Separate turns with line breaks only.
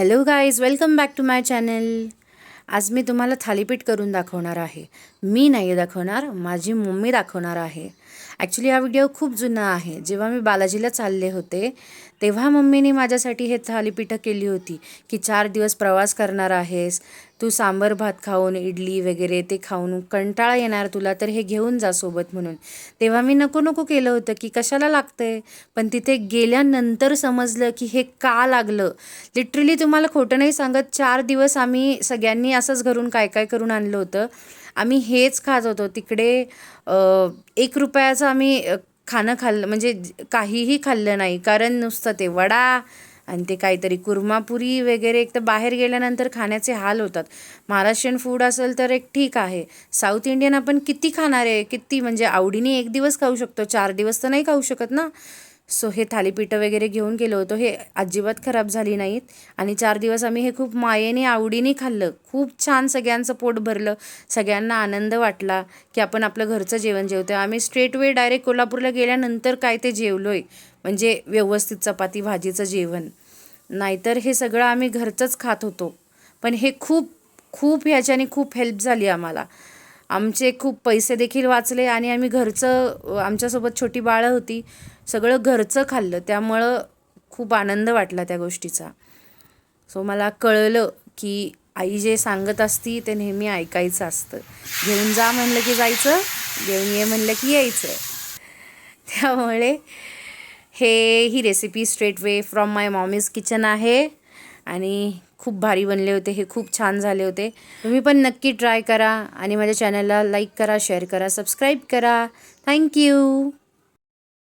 Hello guys welcome back to my channel आज मी तुम्हाला थालीपीठ करून दाखवणार आहे. मी नाही दाखवणार माझी मम्मी दाखवणार आहे. ॲक्च्युली हा व्हिडिओ खूप जुना आहे. जेव्हा मी बालाजीला चालले होते तेव्हा मम्मीने माझ्यासाठी हे थालीपीठं केली होती की चार दिवस प्रवास करणार आहेस तू सांबर भात खाऊन इडली वगैरे ते खाऊन कंटाळा येणार तुला तर हे घेऊन जा सोबत म्हणून. तेव्हा मी नको नको केलं होतं की कशाला लागतं आहे पण तिथे गेल्यानंतर समजलं की हे का लागलं? लिटरली तुम्हाला खोटं नाही सांगत चार दिवस आम्ही सगळ्यांनी असंच घरून काय काय करून आणलं होतं. आम्ही हेच खात होतो. तिकडे एक रुपयाचं आम्ही खाणं खाल्लं म्हणजे काहीही खाल्लं नाही. कारण नुसतं ते वडा आणि ते काहीतरी कुर्मापुरी वगैरे एक तर बाहेर गेल्यानंतर खाण्याचे हाल होतात. महाराष्ट्रीयन फूड असेल तर एक ठीक आहे. साऊथ इंडियन आपण किती खाणार आहे? किती? म्हणजे आवडीने एक दिवस खाऊ शकतो. चार दिवस तर नाही खाऊ शकत ना. सो हे थालीपीठं वगैरे घेऊन गेलो होतो. हे अजिबात खराब झाली नाहीत. आणि चार दिवस आम्ही हे खूप मायेने आवडीने खाल्लं. खूप छान सगळ्यांचं पोट भरलं. सगळ्यांना आनंद वाटला की आपण आपलं घरचं जेवण जेवतो आम्ही स्ट्रेट वे डायरेक्ट कोल्हापूरला गेल्यानंतर काय ते जेवलो आहे म्हणजे व्यवस्थित चपाती भाजीचं जेवण. नाहीतर हे सगळं आम्ही घरचंच खात होतो. पण हे खूप खूप ह्याच्याने खूप हेल्प झाली आम्हाला. आमचे खूप पैसे देखील वाचले आणि आम्ही घरचं आमच्यासोबत छोटी बाळं होती सगळं घरचं खाल्लं. त्यामुळं खूप आनंद वाटला त्या गोष्टीचा. सो मला कळलं की आई जे सांगत असती ते नेहमी ऐकायचं असतं. घेऊन जा म्हणलं की जायचं घेऊन ये म्हणलं की यायचं. त्यामुळे हे ही recipe straight way from my mommy's kitchen आहे. आणि खूप भारी बनले होते हे खूप छान झाले होते. तुम्ही पण नक्की ट्राय करा आणि माझ्या चॅनलला लाईक करा शेअर करा सबस्क्राईब करा. थँक्यू